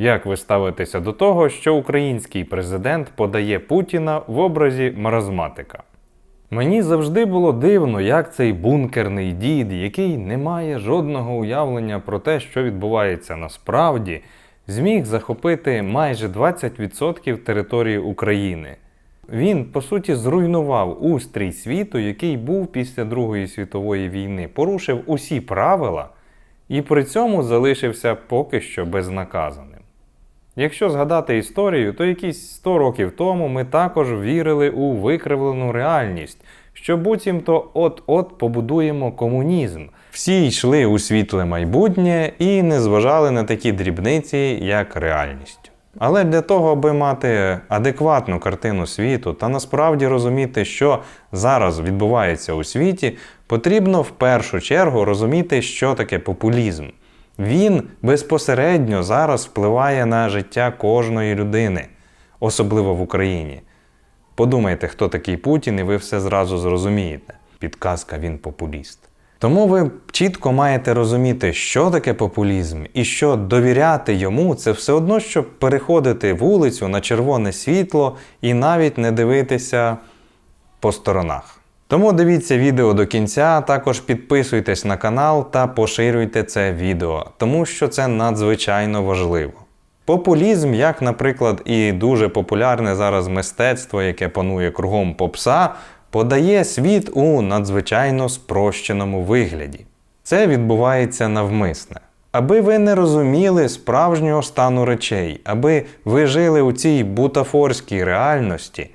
Як ви ставитеся до того, що український президент подає Путіна в образі маразматика? Мені завжди було дивно, як цей бункерний дід, який не має жодного уявлення про те, що відбувається насправді, зміг захопити майже 20% території України. Він, по суті, зруйнував устрій світу, який був після Другої світової війни, порушив усі правила і при цьому залишився поки що безнаказаним. Якщо згадати історію, то якісь 100 років тому ми також вірили у викривлену реальність, що буцімто от-от побудуємо комунізм. Всі йшли у світле майбутнє і не зважали на такі дрібниці, як реальність. Але для того, аби мати адекватну картину світу та насправді розуміти, що зараз відбувається у світі, потрібно в першу чергу розуміти, що таке популізм. Він безпосередньо зараз впливає на життя кожної людини, особливо в Україні. Подумайте, хто такий Путін, і ви все зразу зрозумієте. Підказка він популіст. Тому ви чітко маєте розуміти, що таке популізм, і що довіряти йому це все одно, щоб переходити вулицю на червоне світло і навіть не дивитися по сторонах. Тому дивіться відео до кінця, також підписуйтесь на канал та поширюйте це відео, тому що це надзвичайно важливо. Популізм, як, наприклад, і дуже популярне зараз мистецтво, яке панує кругом попса, подає світ у надзвичайно спрощеному вигляді. Це відбувається навмисне. Аби ви не розуміли справжнього стану речей, аби ви жили у цій бутафорській реальності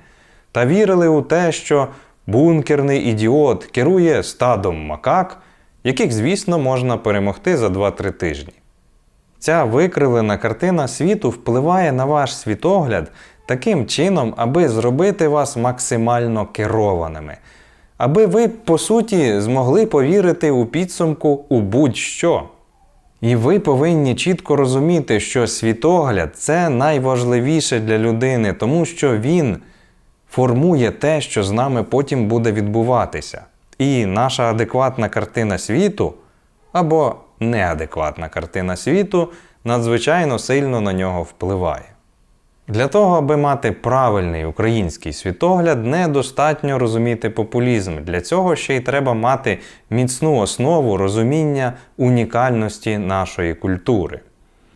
та вірили у те, що бункерний ідіот керує стадом макак, яких, звісно, можна перемогти за 2-3 тижні. Ця викривлена картина світу впливає на ваш світогляд таким чином, аби зробити вас максимально керованими, аби ви, по суті, змогли повірити у підсумку у будь-що. І ви повинні чітко розуміти, що світогляд це найважливіше для людини, тому що він формує те, що з нами потім буде відбуватися. І наша адекватна картина світу або неадекватна картина світу надзвичайно сильно на нього впливає. Для того, аби мати правильний український світогляд, недостатньо розуміти популізм. Для цього ще й треба мати міцну основу розуміння унікальності нашої культури.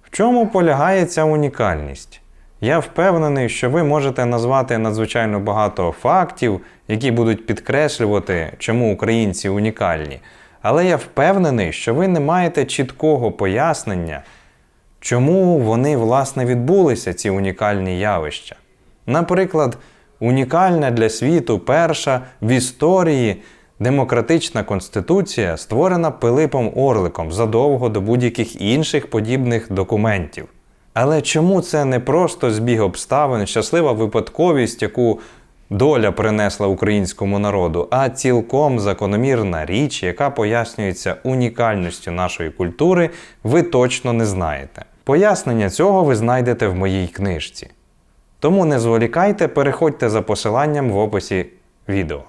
В чому полягає ця унікальність? Я впевнений, що ви можете назвати надзвичайно багато фактів, які будуть підкреслювати, чому українці унікальні. Але я впевнений, що ви не маєте чіткого пояснення, чому вони власне відбулися, ці унікальні явища. Наприклад, унікальна для світу перша в історії демократична конституція створена Пилипом Орликом задовго до будь-яких інших подібних документів. Але чому це не просто збіг обставин, щаслива випадковість, яку доля принесла українському народу, а цілком закономірна річ, яка пояснюється унікальністю нашої культури, ви точно не знаєте. Пояснення цього ви знайдете в моїй книжці. Тому не зволікайте, переходьте за посиланням в описі відео.